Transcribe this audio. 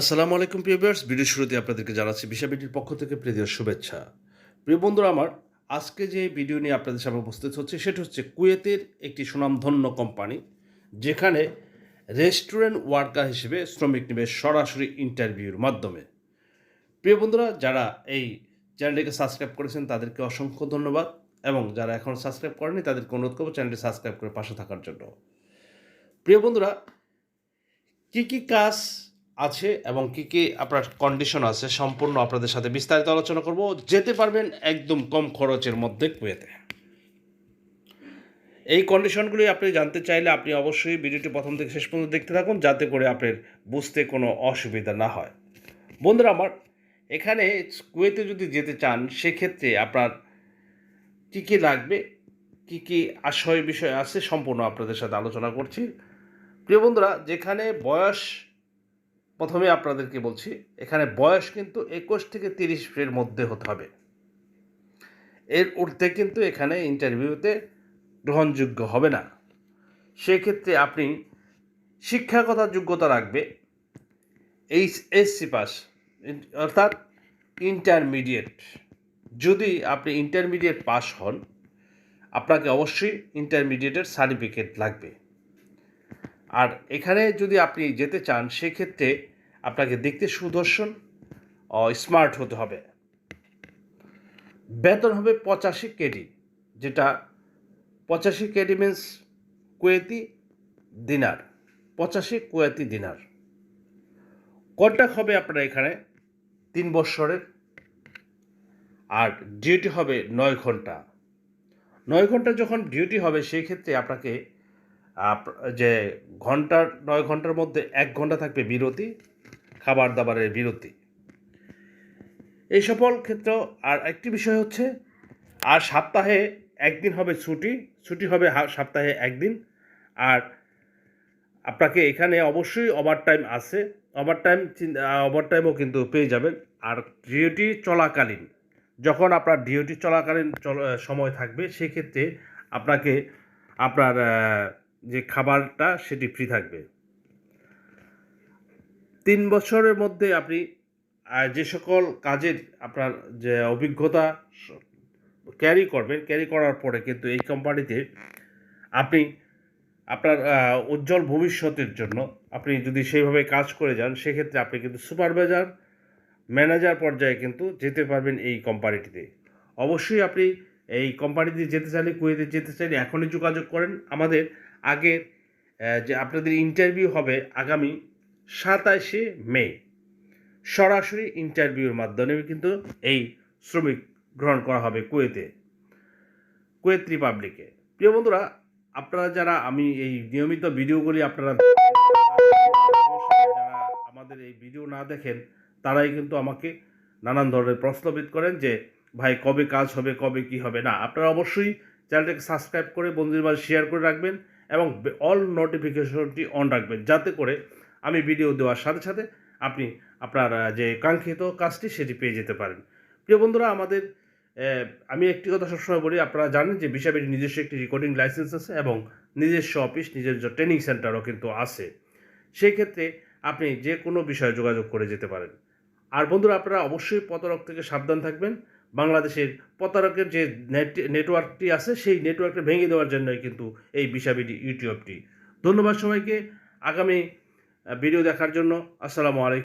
আসসালামু আলাইকুম, প্রিয় ভিউয়ার্স। ভিডিও শুরুতে আপনাদেরকে জানাচ্ছি বিশাবিটির পক্ষ থেকে প্রিয় শুভেচ্ছা। প্রিয় বন্ধুরা, আমার আজকে যে ভিডিও নিয়ে আপনাদের সামনে উপস্থিত হচ্ছে, সেটা হচ্ছে কুয়েতের একটি সুনামধন্য কোম্পানি, যেখানে রেস্টুরেন্ট ওয়ার্কার হিসেবে শ্রমিক নেবে সরাসরি ইন্টারভিউর মাধ্যমে। প্রিয় বন্ধুরা, যারা এই চ্যানেলটিকে সাবস্ক্রাইব করেছেন, তাদেরকে অসংখ্য ধন্যবাদ, এবং যারা এখন সাবস্ক্রাইব করেনি তাদেরকে অনুরোধ করব চ্যানেলটি সাবস্ক্রাইব করে পাশে থাকার জন্য। প্রিয় বন্ধুরা, কী কী কাজ আছে এবং কী কী আপনার কন্ডিশন আছে সম্পূর্ণ আপনাদের সাথে বিস্তারিত আলোচনা করব। যেতে পারবেন একদম কম খরচের মধ্যে কুয়েতে। এই কন্ডিশনগুলি আপনি জানতে চাইলে আপনি অবশ্যই ভিডিওটি প্রথম থেকে শেষ পর্যন্ত দেখতে থাকুন, যাতে করে আপনার বুঝতে কোনো অসুবিধা না হয়। বন্ধুরা আমার, এখানে কুয়েতে যদি যেতে চান, সেক্ষেত্রে আপনার কী কী লাগবে, কী কী আশয় বিষয় আছে সম্পূর্ণ আপনাদের সাথে আলোচনা করছি। প্রিয় বন্ধুরা, যেখানে বয়স প্রথমে আপনাদেরকে বলছি, এখানে বয়স কিন্তু একুশ থেকে তিরিশ এর মধ্যে হতে হবে। এর ঊর্ধ্বে কিন্তু এখানে ইন্টারভিউতে গ্রহণযোগ্য হবে না। সেক্ষেত্রে আপনি শিক্ষাগত যোগ্যতা রাখবে এইচ এসসি পাস অর্থাৎ ইন্টারমিডিয়েট। যদি আপনি ইন্টারমিডিয়েট পাস হন, আপনাকে অবশ্যই ইন্টারমিডিয়েটের সার্টিফিকেট লাগবে। আর এখানে যদি আপনি যেতে চান, সেক্ষেত্রে আপনাকে দেখতে সুদর্শন স্মার্ট হতে হবে। বেতন হবে পঁচাশি কেডি, যেটা পঁচাশি কেডি মিন্স কুয়েতি দিনার, পঁচাশি কুয়েতি দিনার। কন্ট্যাক্ট হবে আপনার এখানে তিন বৎসরের, আর ডিউটি হবে নয় ঘণ্টা। নয় ঘণ্টা যখন ডিউটি হবে সেই ক্ষেত্রে আপনাকে আপ- যে ঘণ্টার, নয় ঘণ্টার মধ্যে এক ঘণ্টা থাকবে বিরতি খাবার দাবারের বিরতি। এই সকল ক্ষেত্র, আর একটি বিষয় হচ্ছে, আর সপ্তাহে একদিন হবে ছুটি ছুটি হবে সপ্তাহে একদিন। আর আপনাকে এখানে অবশ্যই ওভার টাইম আছে ওভার টাইম ওভার টাইমও কিন্তু পেয়ে যাবেন। আর ডিউটি চলাকালীন, যখন আপনার ডিউটি চলাকালীন চল সময় থাকবে, সেক্ষেত্রে আপনাকে আপনার যে খাবারটা সেটি ফ্রি থাকবে। তিন বছরের মধ্যে আপনি যে সকল কাজের আপনার যে অভিজ্ঞতা ক্যারি করবেন ক্যারি করার পরে কিন্তু এই কোম্পানিতে আপনি আপনার উজ্জ্বল ভবিষ্যতের জন্য আপনি যদি সেইভাবে কাজ করে যান, সেক্ষেত্রে আপনি কিন্তু সুপারভাইজার ম্যানেজার পর্যায়ে কিন্তু যেতে পারবেন এই কোম্পানিটিতে অবশ্যই আপনি এই কোম্পানিতে যেতে চাইলে, কুয়েতে যেতে চাইলে এখনই যোগাযোগ করেন। আমাদের আগের যে আপনাদের ইন্টারভিউ হবে আগামী সাতাশে মে। সরাসরি ইন্টারভিউর মাধ্যমে কিন্তু এই শ্রমিক গ্রহণ করা হবে কুয়েতে, কুয়েত রিপাবলিকে প্রিয় বন্ধুরা, আপনারা যারা আমি এই নিয়মিত ভিডিওগুলি আপনারা যারা আমাদের এই ভিডিও না দেখেন, তারাই কিন্তু আমাকে নানান ধরনের প্রশ্নবিদ করেন যে, ভাই, কবে কাজ হবে, কবে কি হবে? না, আপনারা অবশ্যই চ্যানেলটাকে সাবস্ক্রাইব করে বন্ধুদের শেয়ার করে রাখবেন। এবং অল নোটিফিকেশনটি অন রাখবেন। যাতে করে আমি ভিডিও দেওয়ার সাথে সাথে আপনি আপনার যে কাঙ্ক্ষিত কাজটি সেটি পেয়ে যেতে পারেন। প্রিয় বন্ধুরা, আমাদের আমি একটি কথা সবসময় বলি, আপনারা জানেন যে বিশাবের নিজস্ব একটি রেকর্ডিং লাইসেন্স আছে এবং নিজস্ব অফিস নিজস্ব ট্রেনিং সেন্টারও কিন্তু আছে। সেই ক্ষেত্রে আপনি যে কোনো বিষয়ে যোগাযোগ করে যেতে পারেন। আর বন্ধুরা, আপনারা অবশ্যই পতরক থেকে সাবধান থাকবেন। বাংলাদেশের প্রতারকের যে নেট নেটওয়ার্কটি আছে, সেই নেটওয়ার্কটা ভেঙে দেওয়ার জন্যই কিন্তু এই বিশাবিডি ইউটিউবটি। ধন্যবাদ সবাইকে। আগামী ভিডিও দেখার জন্য আসসালামু আলাইকুম।